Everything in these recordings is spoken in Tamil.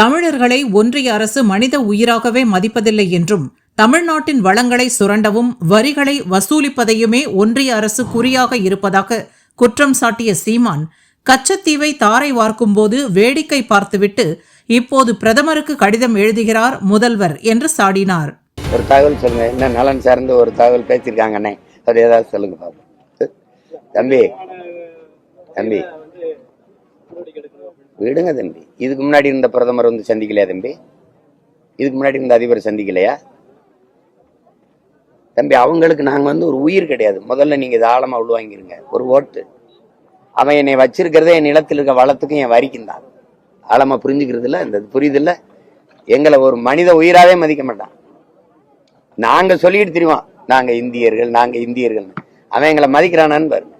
தமிழர்களை ஒன்றிய அரசு மனித உயிராகவே மதிப்பதில்லை என்றும் தமிழ்நாட்டின் வளங்களை சுரண்டவும் வரிகளை வசூலிப்பதையுமே ஒன்றிய அரசு குறியாக இருப்பதாக குற்றம் சாட்டிய சீமான் கச்சத்தீவை தாரை வார்க்கும்போது வேடிக்கை பார்த்துவிட்டு இப்போது பிரதமருக்கு கடிதம் எழுதுகிறார் முதல்வர் என்று சாடினார். ஒரு தகவல் சொல்லுங்க. என்ன நலன் சார்ந்து ஒரு தகவல் பேசியிருக்காங்க அது ஏதாவது சொல்லுங்க பாப்போம். தம்பி தம்பி. விடுங்க தம்பி. இதுக்கு முன்னாடி இருந்த பிரதமர் வந்து சந்திக்கலையா தம்பி? இதுக்கு முன்னாடி இருந்த அதிபர் சந்திக்கலையா? தம்பி அவங்களுக்கு நாங்க வந்து ஒரு உயிர் கிடையாது. முதல்ல நீங்க இது ஆழமா உள்வாங்கிருங்க. ஒரு ஓட்டு. அவன் என்னை வச்சிருக்கிறதே என் நிலத்தில் இருக்க வளத்துக்கும் என் வரிக்கும் தான். ஆழமா புரிஞ்சுக்கிறதுல இந்த புரியுது இல்ல? எங்களை ஒரு மனித உயிராகவே மதிக்க மாட்டான். நாங்க சொல்லிட்டு தெரியுமா நாங்க இந்தியர்கள் நாங்க இந்தியர்கள் அவன் எங்களை மதிக்கிறானான்னு பாருங்க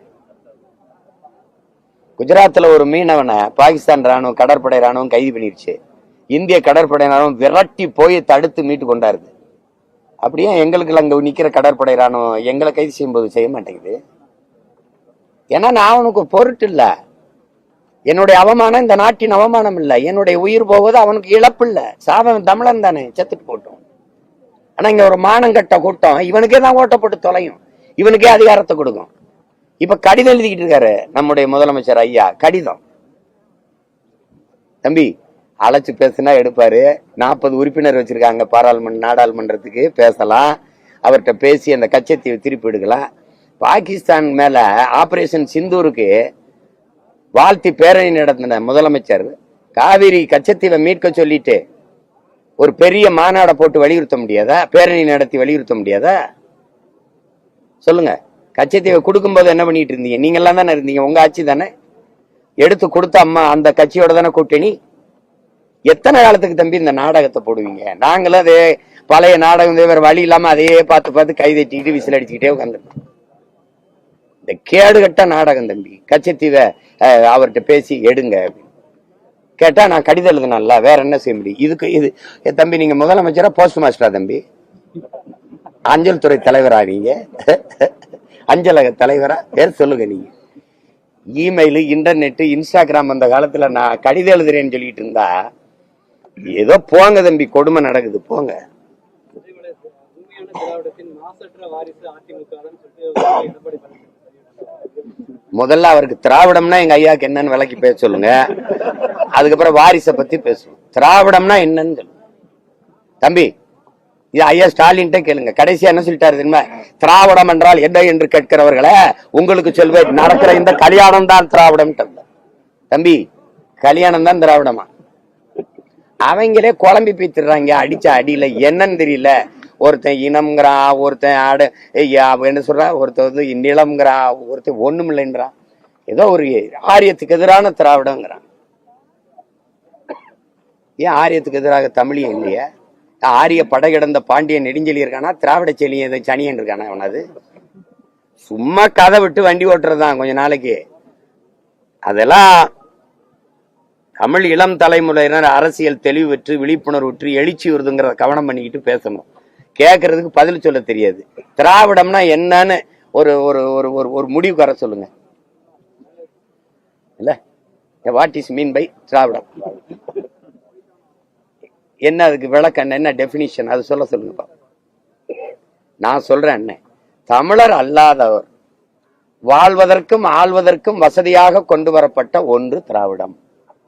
குஜராத்தில் ஒரு மீனவனை பாகிஸ்தான் ராணுவம் கடற்படை ராணுவம் கைது பண்ணிருச்சு. இந்திய கடற்படை ராணுவம் விரட்டி போய் தடுத்து மீட்டு கொண்டாருது. அப்படியே எங்களுக்கு அங்கே நிற்கிற கடற்படை ராணுவம் எங்களை கைது செய்யும்போது செய்ய மாட்டேங்குது. ஏன்னா நான் அவனுக்கு பொருட்டு இல்லை. என்னுடைய அவமானம் இந்த நாட்டின் அவமானம் இல்லை. என்னுடைய உயிர் போவது அவனுக்கு இழப்பு இல்லை. சாபம் தமிழன் தானே செத்துட்டு போட்டோம். ஆனால் இங்கே ஒரு மானங்கட்ட கூட்டம். இவனுக்கே தான் ஓட்ட போட்டு தொலையும். இவனுக்கே அதிகாரத்தை கொடுக்கும். இப்ப கடிதம் எழுதிக்கிட்டு இருக்காரு நம்முடைய முதலமைச்சர் ஐயா. கடிதம். தம்பி அழைச்சு பேசுனா எடுப்பாரு. நாற்பது உறுப்பினர் வச்சிருக்காங்க பாராளுமன்ற நாடாளுமன்றத்துக்கு பேசலாம். அவர்கிட்ட பேசி அந்த கச்சத்தீவை திருப்பி எடுக்கலாம் பாகிஸ்தான் மேல ஆபரேஷன் சிந்தூருக்கு வாழ்த்தி பேரணி நடத்தின முதலமைச்சர் காவிரி கச்சத்தீவை மீட்க சொல்லிட்டு ஒரு பெரிய மாநாடை போட்டு வலியுறுத்த முடியாதா? பேரணி நடத்தி வலியுறுத்த முடியாதா? சொல்லுங்க. கச்சத்தீவை கொடுக்கும்போது என்ன பண்ணிட்டு இருந்தீங்க? நீங்க எல்லாம் தானே இருந்தீங்க. உங்க ஆட்சி தானே? எடுத்து கொடுத்த அம்மா அந்த கட்சியோட தானே கூட்டணி? எத்தனை காலத்துக்கு தம்பி இந்த நாடகத்தை போடுவீங்க? நாங்களும் அதே பழைய நாடகம் வேற வழி இல்லாம அதையே பார்த்து பார்த்து கை தட்டிக்கிட்டு விசில் அடிச்சுக்கிட்டே உட்காந்துருக்கோம் இந்த கேடுகட்ட நாடகம் தம்பி கச்சத்தீவை அவர்கிட்ட பேசி எடுங்க கேட்டா நான் கடிதம் எழுதுனால வேற என்ன செய்ய முடியும்? இதுக்கு இது தம்பி நீங்க முதலமைச்சரா போஸ்ட் மாஸ்டரா தம்பி? அஞ்சல் துறை தலைவர் ஆவீங்க அஞ்சலக தலைவரா பேர் சொல்லுங்க நீங்க. இமெயிலு இன்டர்நெட்டு இன்ஸ்டாகிராம் அந்த காலத்துல நான் கடிதம் எழுதுறேன்னு சொல்லிட்டு இருந்தா ஏதோ போங்க தம்பி கொடுமை நடக்குது போங்க. முதல்ல அவருக்கு திராவிடம்னா எங்க ஐயாக்கு என்னன்னு விளக்கி பேச சொல்லுங்க. அதுக்கப்புறம் வாரிசை பத்தி பேசுவோம். திராவிடம்னா என்னன்னு சொல்லுங்க. தம்பி இது ஐயா ஸ்டாலின்ட்டே கேளுங்க. கடைசியா என்ன சொல்லிட்டாரு தெரியுமா? திராவிடம் என்றால் என்ன என்று கேட்கிறவர்களே உங்களுக்கு சொல்வேன் நடக்கிற இந்த கல்யாணம் தான் திராவிடம் தம்பி. கல்யாணம் தான் திராவிடமா? அவங்களே குழம்பி பீத்துறாங்க அடிச்ச அடியில. என்னன்னு தெரியல. ஒருத்தன் இனம்ங்கிறா ஒருத்தன் ஆடு ஐயா, என்ன சொல்றா? ஒருத்தன் வந்து நிலம்ங்கிறா ஒருத்தன் ஒண்ணும் இல்லைன்றான் ஏதோ ஒரு ஆரியத்துக்கு எதிரான திராவிடங்கிறான். ஏன் ஆரியத்துக்கு எதிராக தமிழியம் இல்லையா? ஆரிய படகிடந்த பாண்டிய பாண்டியன் நெடுஞ்செலி இருக்கானா? திராவிட செலி சனியன் இருக்கானா அவனது சும்மா கதை விட்டு வண்டி ஓட்டுறதுதான் கொஞ்ச நாளைக்கு. அதெல்லாம் தமிழ் இளம் தலைமுறையினர் அரசியல் தெளிவு பெற்று விழிப்புணர்வுற்று எழுச்சி வருதுங்கிறத கவனம் பண்ணிக்கிட்டு பேசணும். கேட்கறதுக்கு பதில் சொல்ல தெரியாது. திராவிடம்னா என்னன்னு ஒரு ஒரு ஒரு ஒரு ஒரு முடிவுக்கு வர சொல்லுங்க. இல்ல? வாட் இஸ் மீன் பை திராவிடம்? என்ன அதுக்கு விளக்கம் என்ன டெபினிஷன் அது சொல்ல சொல்லுங்கப்பா நான் சொல்றேன் அண்ணன் தமிழர் அல்லாதவர் வாழ்வதற்கும் ஆள்வதற்கும் வசதியாக கொண்டு வரப்பட்ட ஒன்று திராவிடம்.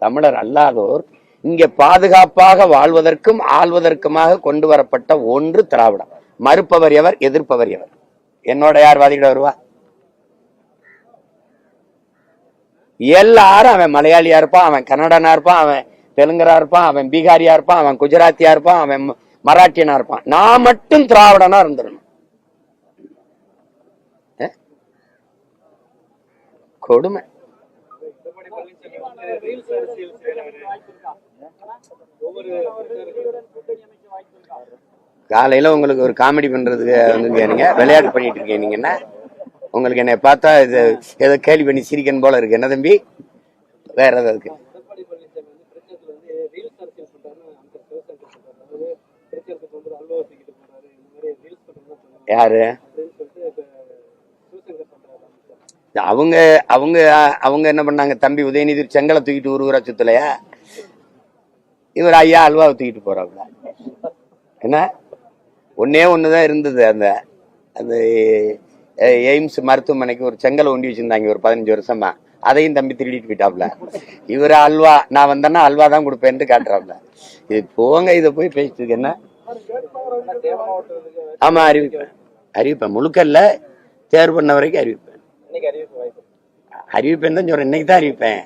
தமிழர் அல்லாதோர் இங்கே பாதுகாப்பாக வாழ்வதற்கும் ஆள்வதற்குமாக கொண்டு வரப்பட்ட ஒன்று திராவிடம். மறுப்பவர் எவர் எதிர்ப்பவர் எவர்? என்னோட யார் வாதிட வருவா? எல்லாரும் அவன் மலையாளியா இருப்பான் அவன் கன்னடனா இருப்பான் அவன் தெலுங்கரா இருப்பான் அவன் பீகாரியா இருப்பான் அவன் குஜராத்தியா இருப்பான் அவன் மராட்டியனா இருப்பான். நான் மட்டும் திராவிடனா இருந்துடணும். கொடுமை. காலையில உங்களுக்கு ஒரு காமெடி பண்றதுக்கு வந்துங்க விளையாட்டு பண்ணிட்டு இருக்கீங்க. நீங்க என்ன? உங்களுக்கு என்னை பார்த்தா இது ஏதோ கேள்வி பண்ணி சிரிக்கணும் போல இருக்கு. என்ன தம்பி? வேற ஏதாவது இருக்கு. யாரு? அவங்க அவங்க அவங்க என்ன பண்ணாங்க? தம்பி உதயநிதி செங்கலை தூக்கிட்டு ஒரு ஊரா சுத்தலையா? இவர் ஐயா அல்வாவை தூக்கிட்டு போறாப்புல என்ன? ஒன்னே ஒண்ணுதான் இருந்தது. அந்த அந்த எய்ம்ஸ் மருத்துவமனைக்கு ஒரு செங்கலை ஒண்டி வச்சிருந்தாங்க ஒரு பதினஞ்சு வருஷமா. அதையும் தம்பி திருடிட்டு போயிட்டாப்ல. இவர் அல்வா நான் வந்தேன்னா அல்வா தான் கொடுப்பேன்ட்டு காட்டுறாப்ல. இது போங்க இதை போய் பேசிட்டு என்ன? ஆமா அறிவிப்பேன் அறிவிப்பேன். முழுக்கல்ல தேர்வு பண்ண வரைக்கும் அறிவிப்பேன். அறிவிப்பேன் தான் சொல்றேன். இன்னைக்கு தான் அறிவிப்பேன்.